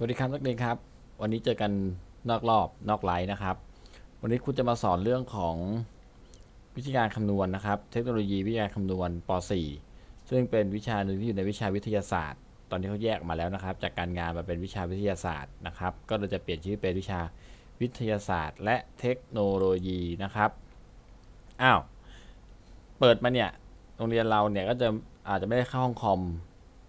สวัสดีครับนักเรียนครับ วันนี้เจอกันนอกรอบนอกไลน์นะครับ วันนี้ครูจะมาสอนเรื่องของวิธีการคำนวณนะครับ เทคโนโลยีวิทยาการคำนวณป .4 ซึ่งเป็นวิชาหนึ่งที่อยู่ในวิชาวิทยาศาสตร์ ตอนนี้เขาแยกมาแล้วนะครับ จากการงานมาเป็นวิชาวิทยาศาสตร์นะครับ ก็เลยจะเปลี่ยนชื่อเป็นวิชาวิทยาศาสตร์ และเทคโนโลยีนะครับอ้าวเปิดมาเนี่ยโรงเรียนเราเนี่ยก็จะอาจจะไม่ได้เข้าห้องคอม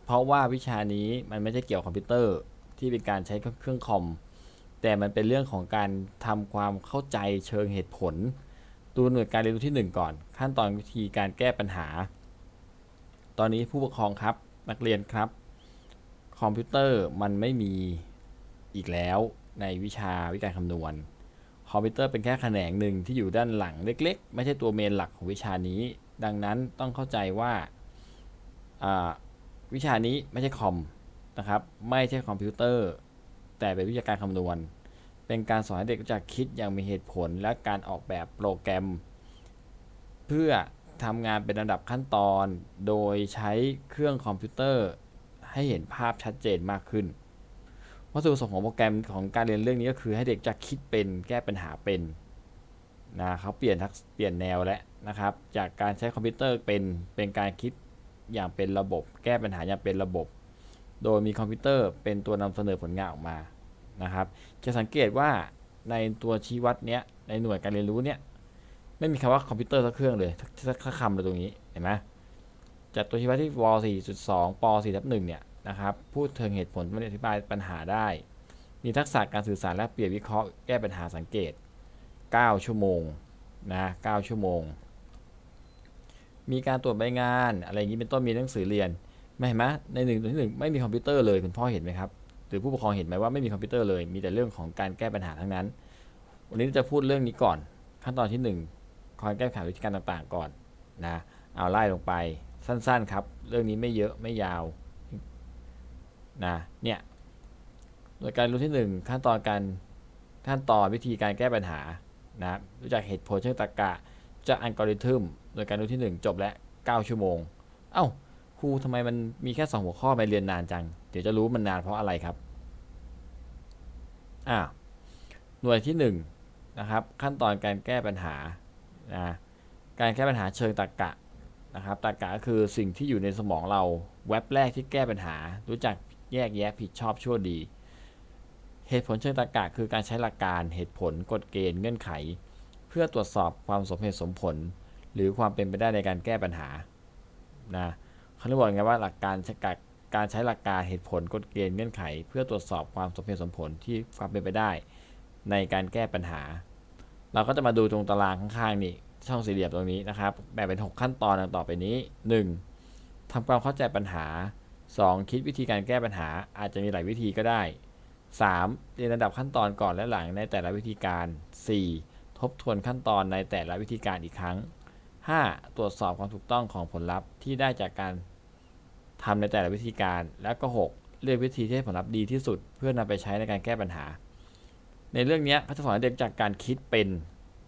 เพราะว่าวิชานี้มันไม่ใช่เกี่ยวคอมพิวเตอร์ ที่เป็นการใช้เครื่องคอม แต่มันเป็นเรื่องของการทำความเข้าใจเชิงเหตุผลดูหน่วยการเรียนรู้ที่ 1 ก่อน ขั้นตอนวิธีการแก้ปัญหา ตอนนี้ผู้ปกครองครับนักเรียนครับ คอมพิวเตอร์มันไม่มีอีกแล้วในวิชาวิการคำนวณ คอมพิวเตอร์เป็นแค่แขนงหนึ่งที่อยู่ด้านหลังเล็ก ๆ ไม่ใช่ตัวเมนหลักของวิชานี้ ดังนั้นต้องเข้าใจว่าวิชานี้ไม่ใช่คอม นะครับ ไม่ใช่คอมพิวเตอร์ แต่เป็นวิชาการคำนวณ เป็นการสอนให้เด็กรู้จักคิดอย่างมีเหตุผล และการออกแบบโปรแกรม เพื่อทำงานเป็นระดับขั้นตอน โดยใช้เครื่องคอมพิวเตอร์ให้เห็นภาพชัดเจนมากขึ้นวัตถุประสงค์ของโปรแกรมของการเรียนเรื่องนี้ก็คือให้เด็กจะคิดเป็นแก้ปัญหาเป็นนะเขาเปลี่ยนทักเปลี่ยนแนวแล้วนะครับ จากการใช้คอมพิวเตอร์เป็นเป็นการคิดอย่างเป็นระบบ แก้ปัญหาอย่างเป็นระบบ โดยมีคอมพิวเตอร์เป็นตัวนำเสนอผลงานออกมานะครับ จะสังเกตว่าในตัวชี้วัดเนี้ยในหน่วยการเรียนรู้เนี้ยไม่มีคำว่าคอมพิวเตอร์สักเครื่องเลยสักคำเลยตรงนี้เห็นไหมจากตัวชี้วัดที่วอ4.2ป4ทับ1เนี่ยนะครับพูดถึงเหตุผลม่ได้อธิบายปัญหาได้ มีทักษะการสื่อสารและเปลี่ยนวิเคราะห์แก้ปัญหาสังเกต 9 ชั่วโมงนะ9ชั่วโมง มีการตรวจใบงานอะไรอย่างนี้เป็นต้นมีหนังสือเรียน ไม่เห็นไหมในหนึ่งตัวที่หนึ่งไม่มีคอมพิวเตอร์เลยคุณพ่อเห็นไหมครับหรือผู้ปกครองเห็นไหมว่าไม่มีคอมพิวเตอร์เลยมีแต่เรื่องของการแก้ปัญหาทั้งนั้น วันนี้จะพูดเรื่องนี้ก่อน ขั้นตอนที่1คอยแก้ไขวิธีการต่างๆก่อนนะเอาไล่ลงไปสั้นๆครับ เรื่องนี้ไม่เยอะไม่ยาวนะเนี่ยโดยการรู้ที่ 1 ขั้นตอนการขั้นตอนวิธีการแก้ปัญหานะรู้จักเหตุผลเชิงตรรกะจากอัลกอริทึมโดยการรู้ที่ 1 จบแล้ว9ชั่วโมง เอ้า ครูทำไมมันมีแค่สองหัวข้อไปเรียนนานจัง เดี๋ยวจะรู้มันนานเพราะอะไรครับอ่าหน่วยที่1นนะครับ ขั้นตอนการแก้ปัญหานะการแก้ปัญหาเชิงตรรกะนะครับตรรกะก็คือสิ่งที่อยู่ในสมองเราแว็บแรกที่แก้ปัญหา รู้จักแยกแยะผิดชอบชั่วดี เหตุผลเชิงตรรกะคือการใช้หลักการเหตุผลกฎเกณฑ์เงื่อนไข เพื่อตรวจสอบความสมเหตุสมผล หรือความเป็นไปได้ในการแก้ปัญหานะ เขาเรียกว่าไงว่าหลักการการใช้หลักการเหตุผลกฎเกณฑ์เงื่อนไข เพื่อตรวจสอบความสมเหตุสมผลที่ความเป็นไปได้ ในการแก้ปัญหา เราก็จะมาดูตรงตารางข้างๆนี่ช่องสี่เหลี่ยมตรงนี้นะครับแบ่งเป็น 6 ขั้นตอนดังต่อไปนี้ 1. ทำความเข้าใจปัญหา 2. คิดวิธีการแก้ปัญหาอาจจะมีหลายวิธีก็ได้ 3. เรียนระดับขั้นตอนก่อนและหลังในแต่ละวิธีการ 4. ทบทวนขั้นตอนในแต่ละวิธีการอีกครั้ง 5. ตรวจสอบความถูกต้องของผลลัพธ์ที่ได้จากการ ทำในแต่ละวิธีการ และก็ 6. เลือกวิธีที่ให้ผลลัพธ์ดีที่สุด เพื่อนำไปใช้ในการแก้ปัญหา ในเรื่องนี้เขาจะสอนเด็กจากการคิดเป็น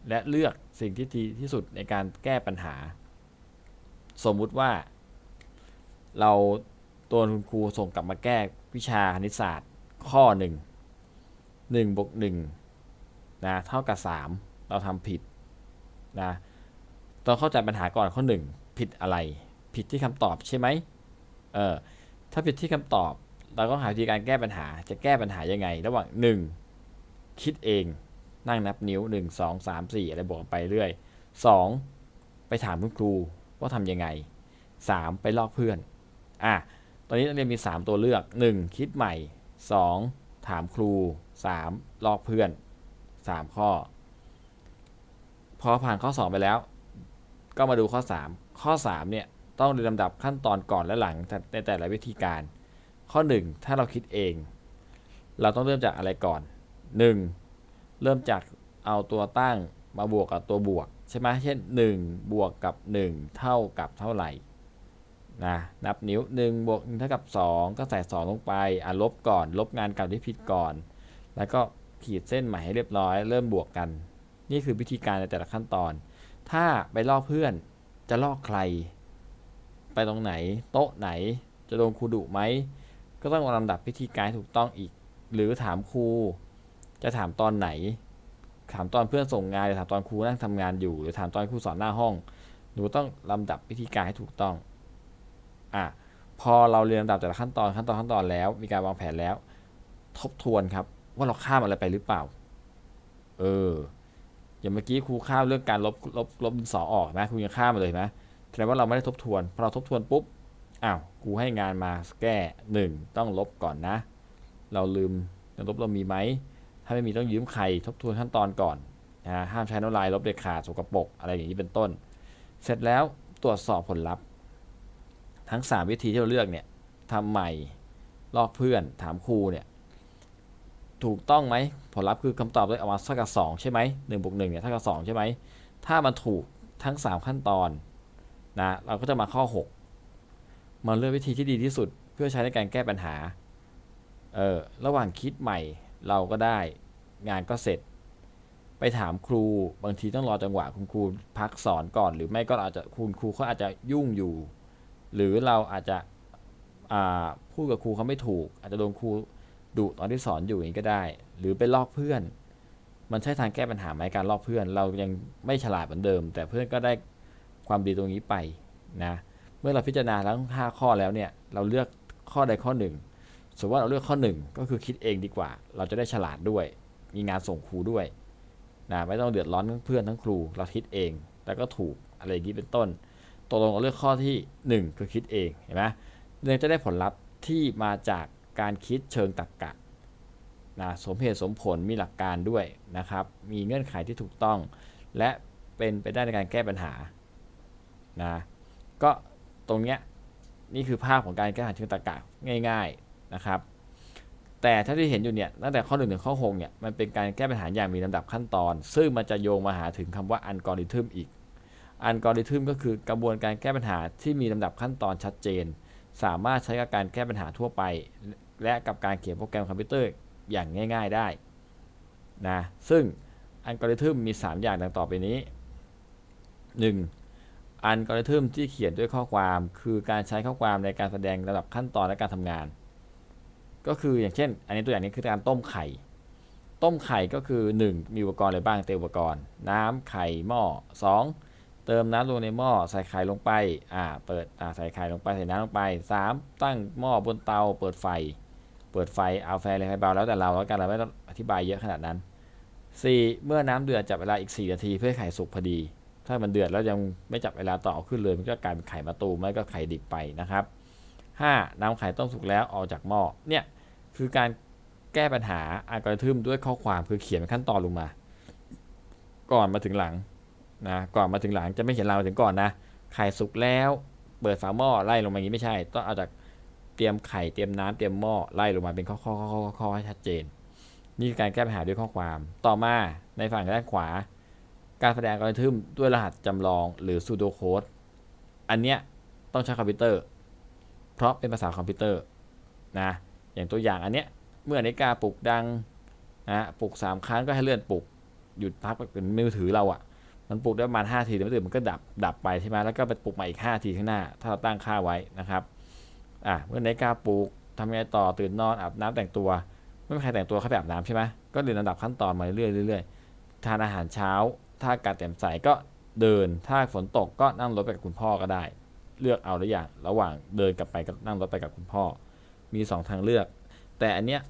และเลือกสิ่งที่ดีที่สุดในการแก้ปัญหา สมมุติว่า เราตัวคุณครูส่งกลับมาแก้วิชาคณิตศาสตร์ ข้อ 1 1บวก1นะเท่ากับ 3 เราทำผิดนะต้องเข้าใจปัญหาก่อนข้อ 1 ผิดอะไร ผิดที่คำตอบใช่ไหม เออถ้าผิดที่คำตอบ เราก็หาวิธีการแก้ปัญหา จะแก้ปัญหายังไง ระหว่าง1คิดเองนั่งนับนิ้ว1 2 3 4อะไรบอกไปเรื่อย 2. ไปถามคุณครูว่าทำยังไง 3. ไปลอกเพื่อนอะตอนนี้นักเรียนมี3ตัวเลือก 1. คิดใหม่ 2. ถามครู 3. ลอกเพื่อน3ข้อ พอผ่านข้อ2ไปแล้ว ก็มาดูข้อ3ข้อ3เนี่ย ต้องเรียนลำดับขั้นตอนก่อนและหลังในแต่ละวิธีการ ข้อ 1 ถ้าเราคิดเอง เราต้องเริ่มจากอะไรก่อน 1. เริ่มจากเอาตัวตั้งมาบวกกับตัวบวก ใช่ไหมเช่น 1 บวกกับ 1 เท่ากับเท่าไหร่นะนับนิ้ว 1 บวก1เท่ากับ 2 ก็ใส่ 2 ลงไปอะลบก่อน ลบงานเก่าที่ผิดก่อน แล้วก็ขีดเส้นใหม่ให้เรียบร้อย เริ่มบวกกัน นี่คือวิธีการในแต่ละขั้นตอน ถ้าไปลอกเพื่อนจะลอกใคร ไปตรงไหน โต๊ะไหน จะโดนครูดุไหม ก็ต้องลำดับพิธีการถูกต้องอีก หรือถามครู จะถามตอนไหน ถามตอนเพื่อนส่งงานหรือถามตอนครูนั่งทำงานอยู่ หรือถามตอนครูสอนหน้าห้อง หนูต้องลำดับวิธีการให้ถูกต้อง อะ พอเราเรียนลำดับแต่ละขั้นตอนขั้นตอนขั้นตอนแล้ว มีการวางแผนแล้ว ทบทวนครับ ว่าเราข้ามอะไรไปหรือเปล่า เอออย่างเมื่อกี้ครูข้ามเรื่องการลบลบลบดินสอออกนะครูยังข้ามมาเลยนะ แสดงว่าเราไม่ได้ทบทวน พอเราทบทวนปุ๊บ อ้าวครูให้งานมาแก้หนึ่งต้องลบก่อนนะ เราลืมจะลบเรามีไหม ถ้าไม่มีต้องยืมใครทบทวนขั้นตอนก่อนนะห้ามใช้น้ำลายลบเด็ดขาดสกปรกอะไรอย่างนี้เป็นต้น เสร็จแล้วตรวจสอบผลลัพธ์ ทั้ง 3 วิธีที่เราเลือกเนี่ยทำใหม่ ลอกเพื่อน ถามครูเนี่ย ถูกต้องไหม ผลลัพธ์คือคำตอบได้ออกมาเท่ากับ2ใช่ไหมหนึ่งบวกหนึ่งเนี่ยเท่ากับ2ใช่ไหม ถ้ามันถูกทั้ง 3 ขั้นตอน นะเราก็จะมาข้อ 6 มาเลือกวิธีที่ดีที่สุด เพื่อใช้ในการแก้ปัญหาเออระหว่างคิดใหม่เราก็ได้งานก็เสร็จ ไปถามครูบางทีต้องรอจังหวะคุณครูพักสอนก่อน หรือไม่ก็อาจจะคุณครูเขาอาจจะยุ่งอยู่ หรือเราอาจจะพูดกับครูเขาไม่ถูก อาจจะโดนครูดุตอนที่สอนอยู่อย่างนี้ก็ได้ หรือไปลอกเพื่อน มันใช่ทางแก้ปัญหาไหมการลอกเพื่อน เรายังไม่ฉลาดเหมือนเดิม แต่เพื่อนก็ได้ ความดีตรงนี้ไปนะเมื่อเราพิจารณาทั้ง5ข้อแล้วเนี่ยเราเลือกข้อใดข้อหนึ่งสมมติว่าเราเลือกข้อ 1 ก็คือคิดเองดีกว่า เราจะได้ฉลาดด้วย มีงานส่งครูด้วยนะไม่ต้องเดือดร้อนทั้งเพื่อนทั้งครู เราคิดเองแล้วก็ถูกอะไรอย่างนี้เป็นต้นตกลงเราเลือกข้อที่ 1 คือคิดเองเห็นไหมเนื่องจะได้ผลลัพธ์ที่มาจากการคิดเชิงตรรกกะนะสมเหตุสมผลมีหลักการด้วยนะครับ มีเงื่อนไขที่ถูกต้อง และเป็นไปได้ในการแก้ปัญหา นะ ก็ตรงเนี้ยนี่คือภาพของการแก้ปัญหาเชิงตรรกะง่าย ๆนะครับ แต่ถ้าที่เห็นอยู่เนี่ยตั้งแต่ข้อ1ถึงข้อ6เนี่ยมันเป็นการแก้ปัญหาอย่างมีลำดับขั้นตอน ซึ่งมันจะโยงมาหาถึงคำว่าอัลกอริทึมอีกอัลกอริทึมก็คือกระบวนการแก้ปัญหาที่มีลำดับขั้นตอนชัดเจน สามารถใช้กับการแก้ปัญหาทั่วไป และกับการเขียนโปรแกรมคอมพิวเตอร์อย่างง่าย ๆได้นะซึ่งอัลกอริทึมมี 3 อย่างดังต่อไปนี้ 1. อัลกอริทึมที่เขียนด้วยข้อความ คือการใช้ข้อความในการแสดงระดับขั้นตอนและการทำงาน ก็คืออย่างเช่น อันนี้ตัวอย่างนี้คือการต้มไข่ ต้มไข่ก็คือ 1. มีอุปกรณ์อะไรบ้างเตรียมอุปกรณ์ น้ำไข่หม้อ 2. เติมน้ำลงในหม้อใส่ไข่ลงไปอ่าเปิดอ่าใส่ไข่ลงไปใส่น้ำลงไป 3. ตั้งหม้อบนเตาเปิดไฟ เปิดไฟเอาไฟอะไรไฟเบาแล้วแต่เราแล้วกันเราไม่ต้องอธิบายเยอะขนาดนั้น 4. เมื่อน้ำเดือดจับเวลาอีก 4 นาทีเพื่อไข่สุกพอดี ถ้ามันเดือดแล้วยังไม่จับเวลาต่ออขึ้นเลย มันก็กลายเป็นไข่มะตูมไม่ก็ไข่ดิบไปนะครับ 5. น้ำไข่ต้มสุกแล้วออกจากหม้อเนี่ยคือการแก้ปัญหาอัลกอริทึมด้วยข้อความคือเขียนขั้นตอนลงมา ก่อนมาถึงหลังนะก่อนมาถึงหลังจะไม่เขียนลามาถึงก่อนนะ ไข่สุกแล้วเปิดฝาหม้อไล่ลงมาอย่างนี้ไม่ใช่ ต้องเอาจากเตรียมไข่เตรียมน้ำเตรียมหม้อไล่ลงมาเป็นข้อข้อข้อข้อข้อให้ชัดเจน นี่คือการแก้ปัญหาด้วยข้อความ ต่อมาในฝั่งด้านขวา การแสดงอัลกอริทึมด้วยรหัสจำลองหรือ pseudo code อันเนี้ยต้องใช้คอมพิวเตอร์ เพราะเป็นภาษาคอมพิวเตอร์นะ อย่างตัวอย่างอันเนี้ยเมื่อนาฬิกาปลุกดังนะปลุกสามครั้งก็ให้เลื่อนปลุก หยุดพักเป็นมือถือเราอะ่ะ มันปลุกได้ประมาณ5ทีแล้วตื่นมันก็ดับดับไปใช่ไหมแล้วก็ไปปลุกใหม่อีก5ทีข้างหน้า ถ้าเราตั้งค่าไว้นะครับอะเมื่อนาฬิกาปลุกทำไงต่อตื่นนอนอาบน้ำแต่งตัวไม่มีใครแต่งตัวเข้าไปอาบน้ำใช่ไหมก็เรียนลำดับขั้นตอนมาเรื่อยเรื่อยๆทานอาหารเช้า ถ้าอากาศแจ่มใสก็เดิน ถ้าฝนตกก็นั่งรถไปกับคุณพ่อก็ได้ เลือกเอาได้อย่างระหว่างเดินกลับไปกับนั่งรถไปกับคุณพ่อ มี 2 ทางเลือก แต่อันเนี้ย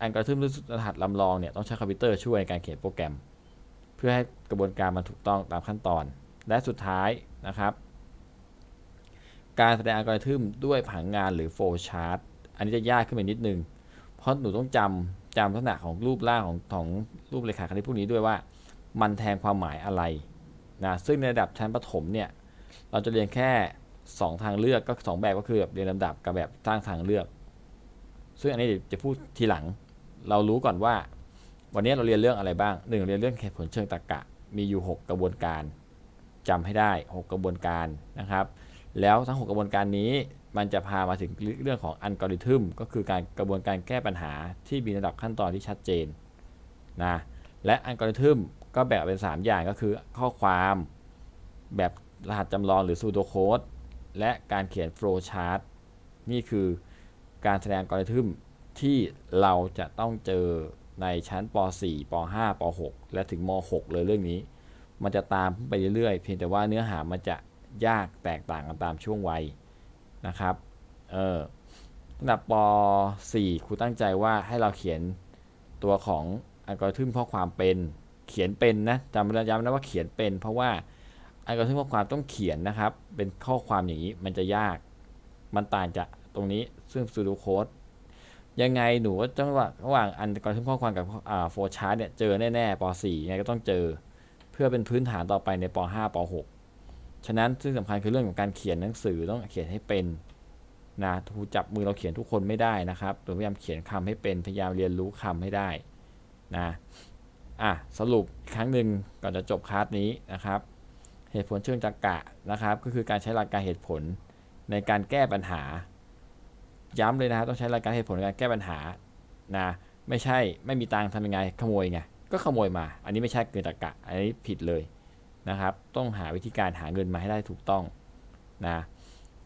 อัลกริทึมรหัสลำลองเนี่ยต้องใช้คอมพิวเตอร์ช่วยในการเขียนโปรแกรม เพื่อให้กระบวนการมันถูกต้องตามขั้นตอน และสุดท้ายนะครับ การแสดงอัลกอริทึมด้วยผังงานหรือโฟล์ชาร์ตอันนี้จะยากขึ้นไปนิดนึง เพราะหนูต้องจำจำลักษณะของรูปร่างของของรูปเรขาคณิตพวกนี้ด้วยว่า มันแทนความหมายอะไรนะซึ่งในระดับชั้นประถมเนี่ยเราจะเรียนแค่ 2 ทางเลือกก็ 2 แบบก็คือแบบเรียนลำดับกับแบบสร้างทางเลือก ซึ่งอันนี้จะพูดทีหลัง เรารู้ก่อนว่า วันนี้เราเรียนเรื่องอะไรบ้างหนึ่งเรียนเรื่องเหตุผลเชิงตรรกะ มีอยู่ 6 กระบวนการจำให้ได้ 6 กระบวนการนะครับ แล้วทั้ง 6 กระบวนการนี้มันจะพามาถึงเรื่องของอัลกอริทึมก็คือการกระบวนการแก้ปัญหาที่มีระดับขั้นตอนที่ชัดเจนนะ และอัลกอริทึมก็แบ่งเป็น 3 อย่างก็คือข้อความแบบรหัสจำลองหรือ pseudo code และการเขียน flow chart นี่คือการแสดงอัลกอริทึมที่เราจะต้องเจอในชั้นป .4 ป .5 ป .6 และถึงม .6 เลยเรื่องนี้ มันจะตามไปเรื่อยๆ เพียงแต่ว่าเนื้อหามันจะยากแตกต่างกันตามช่วงวัยนะครับ เออระดับป .4 ครูตั้งใจว่าให้เราเขียนตัวของ อัลกอริทึมข้อความเป็นเขียนเป็นนะจำย้ำนะว่าเขียนเป็น เพราะว่าอัลกอริทึมข้อความต้องเขียนนะครับ เป็นข้อความอย่างนี้มันจะยาก มันต่างจากตรงนี้ซึ่ง pseudo code ยังไงหนูว่าจังหวะระหว่างอันกอริทึมข้อความกับอ่าโฟชาร์ตเนี่ยเจอแน่ๆป .4 ยังไงก็ต้องเจอ เพื่อเป็นพื้นฐานต่อไปในป .5 ป .6 ฉะนั้นซึ่งสำคัญคือเรื่องของการเขียนหนังสือต้องเขียนให้เป็นนะครูจับมือเราเขียนทุกคนไม่ได้นะครับตัวพยายามเขียนคำให้เป็นพยายามเรียนรู้คำให้ได้ นะอะสรุปอีกครั้งหนึ่งก่อนจะจบคลาสนี้นะครับ เหตุผลเชิงตรรกะนะครับ ก็คือการใช้หลักการเหตุผลในการแก้ปัญหา ย้ำเลยนะครับต้องใช้หลักการเหตุผลในการแก้ปัญหานะไม่ใช่ไม่มีตังค์ทำยังไงขโมยไงก็ขโมยมา อันนี้ไม่ใช่เกินตรรกะ อันนี้ผิดเลยนะครับ ต้องหาวิธีการหาเงินมาให้ได้ถูกต้องนะ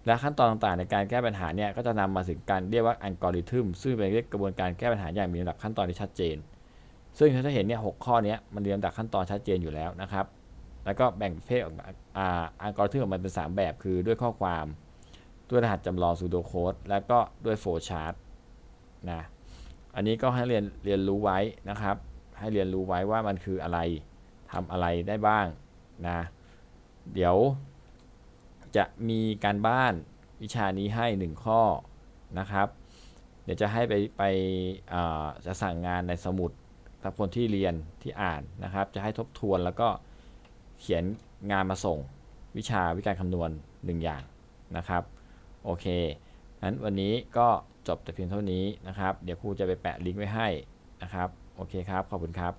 และขั้นตอนต่างๆ ในการแก้ปัญหาเนี่ยก็จะนำมาถึงการเรียกว่าอัลกอริทึมซึ่งเป็นเรียกกระบวนการแก้ปัญหาอย่างมีลำดับขั้นตอนที่ชัดเจน ซึ่งถ้าเห็นเนี่ยหกข้อนี้มันเรียงลำดับขั้นตอนชัดเจนอยู่แล้วนะครับ แล้วก็แบ่งประเภทออกอ่าอัลกอริทึมออกมาเป็น 3 แบบคือด้วยข้อความ ด้วยรหัสจำลอง pseudo code แล้วก็ด้วย flow chart นะอันนี้ก็ให้เรียนเรียนรู้ไว้นะครับ ให้เรียนรู้ไว้ว่ามันคืออะไรทำอะไรได้บ้างนะเดี๋ยวจะมีการบ้านวิชานี้ให้ 1 ข้อนะครับ เดี๋ยวจะให้ไปไปจะสั่งงานในสมุด สำหรับคนที่เรียนที่อ่านนะครับ จะให้ทบทวนแล้วก็เขียนงานมาส่งวิชาวิการคำนวณ1อย่างนะครับโอเคงั้นวันนี้ก็จบแต่เพียงเท่านี้นะครับ เดี๋ยวครูจะไปแปะลิงก์ไว้ให้นะครับ โอเคครับ ขอบคุณครับ